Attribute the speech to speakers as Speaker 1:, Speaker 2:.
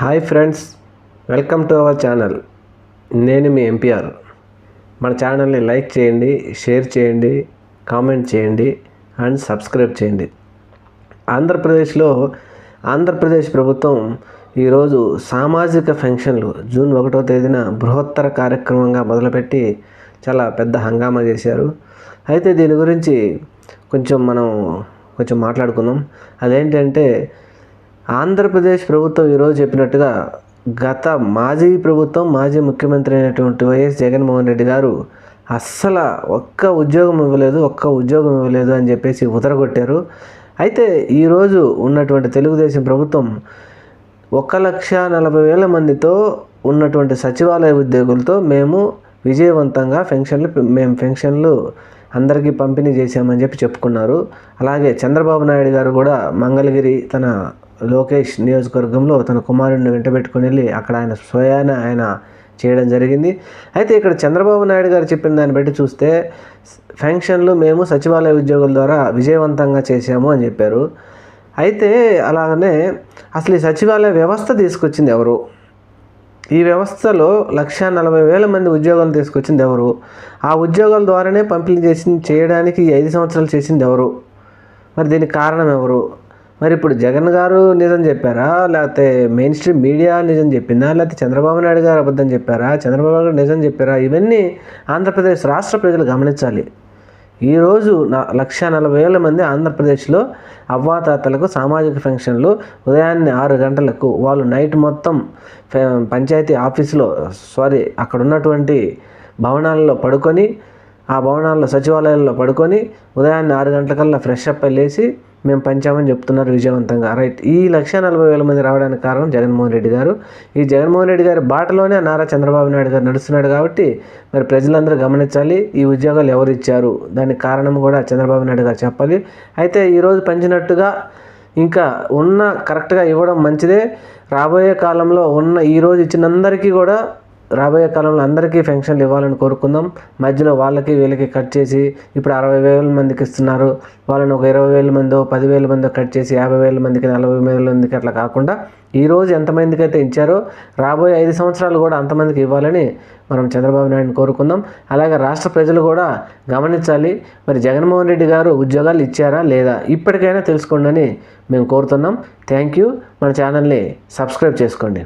Speaker 1: Hi friends welcome to our channel. నేను మీ MPR. మన ఛానల్ని లైక్ చేయండి షేర్ చేయండి కామెంట్ చేయండి అండ్ సబ్స్క్రైబ్ చేయండి. ఆంధ్రప్రదేశ్లో ఆంధ్రప్రదేశ్ ప్రభుత్వం ఈరోజు సామాజిక ఫంక్షన్లు జూన్ ఒకటో తేదీన బృహత్తర కార్యక్రమంగా మొదలుపెట్టి చాలా పెద్ద హంగామా చేశారు. అయితే దీని గురించి కొంచెం మనం కొంచెం మాట్లాడుకుందాం. అదేంటంటే ఆంధ్రప్రదేశ్ ప్రభుత్వం ఈరోజు చెప్పినట్టుగా గత మాజీ ప్రభుత్వం మాజీ ముఖ్యమంత్రి అయినటువంటి వైఎస్ జగన్మోహన్ రెడ్డి గారు అస్సలు ఒక్క ఉద్యోగం ఇవ్వలేదు ఒక్క ఉద్యోగం ఇవ్వలేదు అని చెప్పేసి ఉదరగొట్టారు. అయితే ఈరోజు ఉన్నటువంటి తెలుగుదేశం ప్రభుత్వం ఒక లక్ష నలభై వేల మందితో ఉన్నటువంటి సచివాలయ ఉద్యోగులతో మేము విజయవంతంగా పెన్షన్లు మేము పెన్షన్లు అందరికీ పంపిణీ చేశామని చెప్పి చెప్పుకున్నారు. అలాగే చంద్రబాబు నాయుడు గారు కూడా మంగళగిరి తన లోకేష్ నియోజకవర్గంలో తన కుమారుడిని వెంటబెట్టుకుని వెళ్ళి అక్కడ ఆయన స్వయాన ఆయన చేయడం జరిగింది. అయితే ఇక్కడ చంద్రబాబు నాయుడు గారు చెప్పిన దాన్ని బట్టి చూస్తే ఫంక్షన్లు మేము సచివాలయ ఉద్యోగుల ద్వారా విజయవంతంగా చేశాము అని చెప్పారు. అయితే అలాగనే అసలు ఈ సచివాలయ వ్యవస్థ తీసుకొచ్చింది ఎవరు? ఈ వ్యవస్థలో లక్ష నలభై వేల మంది ఉద్యోగాలు తీసుకొచ్చింది ఎవరు? ఆ ఉద్యోగాల ద్వారానే పంపిణీ చేసి చేయడానికి ఐదు సంవత్సరాలు చేసింది ఎవరు? మరి దీనికి కారణం ఎవరు? మరి ఇప్పుడు జగన్ గారు నిజం చెప్పారా? లేకపోతే మెయిన్ స్ట్రీమ్ మీడియా నిజం చెప్పిందా? లేకపోతే చంద్రబాబు నాయుడు గారు అబద్ధం చెప్పారా? చంద్రబాబు గారు నిజం చెప్పారా? ఇవన్నీ ఆంధ్రప్రదేశ్ రాష్ట్ర ప్రజలు గమనించాలి. ఈరోజు నా లక్ష నలభై వేల మంది ఆంధ్రప్రదేశ్లో అవ్వాతాతలకు సామాజిక ఫంక్షన్లు ఉదయాన్నే ఆరు గంటలకు వాళ్ళు నైట్ మొత్తం పంచాయతీ ఆఫీసులో సారీ అక్కడ ఉన్నటువంటి భవనాల్లో పడుకొని ఆ భవనాల్లో సచివాలయాల్లో పడుకొని ఉదయాన్నే ఆరు గంటలకల్లా ఫ్రెష్ అప్ లేచి మేము పంచామని చెప్తున్నారు విజయవంతంగా. రైట్ ఈ లక్ష నలభై వేల మంది రావడానికి కారణం జగన్మోహన్ రెడ్డి గారు. ఈ జగన్మోహన్ రెడ్డి గారి బాటలోనే నారా చంద్రబాబు నాయుడు గారు నడుస్తున్నాడు కాబట్టి మరి ప్రజలందరూ గమనించాలి ఈ ఉద్యోగాలు ఎవరు ఇచ్చారు? దానికి కారణం కూడా చంద్రబాబు నాయుడు గారు చెప్పాలి. అయితే ఈరోజు పంచినట్టుగా ఇంకా ఉన్న కరెక్ట్గా ఇవ్వడం మంచిదే. రాబోయే కాలంలో ఉన్న ఈరోజు ఇచ్చినందరికీ కూడా రాబోయే కాలంలో అందరికీ పెన్షన్లు ఇవ్వాలని కోరుకుందాం. మధ్యలో వాళ్ళకి వీళ్ళకి కట్ చేసి ఇప్పుడు అరవై వేల మందికి ఇస్తున్నారు. వాళ్ళని ఒక ఇరవై వేల మందో పదివేల మందో కట్ చేసి యాభై వేల మందికి నలభై వేల మందికి అట్లా కాకుండా ఈరోజు ఎంతమందికి అయితే ఇచ్చారో రాబోయే ఐదు సంవత్సరాలు కూడా అంతమందికి ఇవ్వాలని మనం చంద్రబాబు నాయుడుని కోరుకుందాం. అలాగే రాష్ట్ర ప్రజలు కూడా గమనించాలి. మరి జగన్మోహన్ రెడ్డి గారు ఉద్యోగాలు ఇచ్చారా లేదా ఇప్పటికైనా తెలుసుకోండి అని మేము కోరుతున్నాం. Thank you. మన ఛానల్ని సబ్స్క్రైబ్ చేసుకోండి.